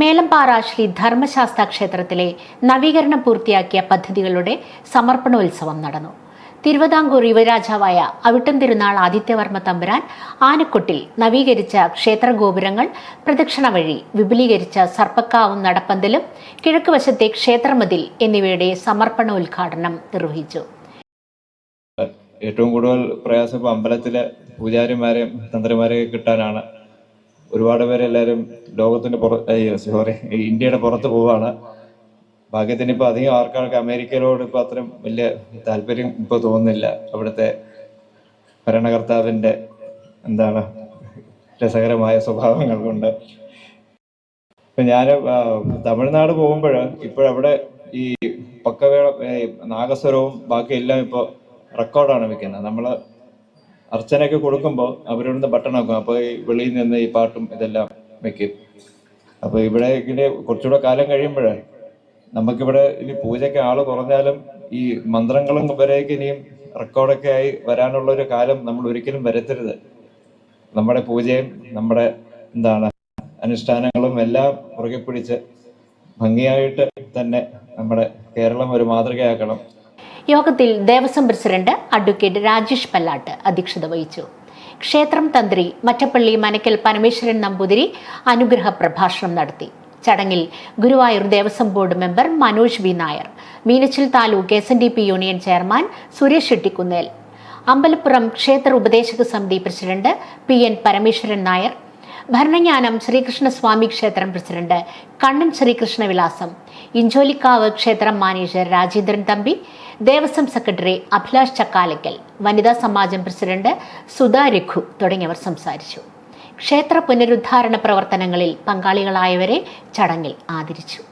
മേലമ്പാറ ശ്രീ ധർമ്മശാസ്ത്ര ക്ഷേത്രത്തിലെ നവീകരണം പൂർത്തിയാക്കിയ പദ്ധതികളുടെ സമർപ്പണോത്സവം നടന്നു. തിരുവിതാംകൂർ യുവരാജാവായ അവിട്ടം തിരുനാൾ ആദിത്യവർമ്മ തമ്പുരാൻ ആനക്കൊട്ടിൽ നവീകരിച്ച ക്ഷേത്രഗോപുരങ്ങൾ പ്രദക്ഷിണ വഴി വിപുലീകരിച്ച സർപ്പക്കാവും നടപ്പന്തലും കിഴക്ക് വശത്തെ ക്ഷേത്രമതിൽ എന്നിവയുടെ സമർപ്പണോദ്ഘാടനം നിർവഹിച്ചു. ഏറ്റവും കൂടുതൽ പ്രയാസം അമ്പലത്തിലെ പൂജാരിമാരെയും തന്ത്രിമാരെയും കിട്ടാനാണ് ഒരുപാട് പേര് എല്ലാവരും ലോകത്തിന്റെ അയ്യോ സോറി ഇന്ത്യയുടെ പുറത്ത് പോവാണ്. ഭാഗ്യത്തിന് ഇപ്പൊ അധികം ആൾക്കാർക്ക് അമേരിക്കയിലോട് ഇപ്പൊ അത്രയും വലിയ താല്പര്യം ഇപ്പൊ തോന്നുന്നില്ല. അവിടുത്തെ ഭരണകർത്താവിന്റെ എന്താണ് രസകരമായ സ്വഭാവങ്ങൾ കൊണ്ട്. ഇപ്പൊ ഞാൻ തമിഴ്നാട് പോകുമ്പോൾ ഇപ്പോഴവിടെ ഈ പക്കവേള നാഗസ്വരവും ബാക്കിയെല്ലാം ഇപ്പോൾ റെക്കോർഡാണ് വെക്കുന്നത്. നമ്മൾ അർച്ചനയൊക്കെ കൊടുക്കുമ്പോൾ അവരിവിടുന്ന് ബട്ടൺ ആക്കും. അപ്പോൾ ഈ വെളിയിൽ നിന്ന് ഈ പാട്ടും ഇതെല്ലാം വെക്കും. അപ്പോൾ ഇവിടെ ഇങ്ങനെ കുറച്ചുകൂടെ കാലം കഴിയുമ്പോൾ നമുക്കിവിടെ ഇനി പൂജയ്ക്ക് ആൾ കുറഞ്ഞാലും ഈ മന്ത്രങ്ങളും വരെയൊക്കെ ഇനിയും റെക്കോർഡൊക്കെ ആയി വരാനുള്ള ഒരു കാലം നമ്മൾ ഒരിക്കലും വരുത്തരുത്. നമ്മുടെ പൂജയും നമ്മുടെ എന്താണ് അനുഷ്ഠാനങ്ങളും എല്ലാം പുറകെ പിടിച്ച് ഭംഗിയായിട്ട് തന്നെ നമ്മുടെ കേരളം ഒരു മാതൃകയാക്കണം. യോഗത്തിൽ ദേവസ്വം പ്രസിഡന്റ് അഡ്വക്കേറ്റ് രാജേഷ് പല്ലാട്ട് അധ്യക്ഷത വഹിച്ചു. ക്ഷേത്രം തന്ത്രി മറ്റപ്പള്ളി മനക്കൽ പരമേശ്വരൻ നമ്പൂതിരി അനുഗ്രഹ പ്രഭാഷണം നടത്തി. ചടങ്ങിൽ Guruvayur Devaswom board member Manoj V. Nair Meenachil taluk S N D P union chairman Suresh Shettikkunnel Ambalappuram ക്ഷേത്ര ഉപദേശക സമിതി president P. N. Parameswaran Nair Bharananganam Sreekrishnaswamy ക്ഷേത്രം പ്രസിഡന്റ് കണ്ണൻ ശ്രീകൃഷ്ണവിലാസം. ഇഞ്ചോലിക്കാവ് ക്ഷേത്രം മാനേജർ രാജേന്ദ്രൻ തമ്പി ദേവസ്വം സെക്രട്ടറി അഭിലാഷ് ചക്കാലയ്ക്കൽ വനിതാ സമാജം പ്രസിഡന്റ് സുധാ രഘു തുടങ്ങിയവർ സംസാരിച്ചു. ക്ഷേത്ര പുനരുദ്ധാരണ പ്രവർത്തനങ്ങളിൽ പങ്കാളികളായവരെ ചടങ്ങിൽ ആദരിച്ചു.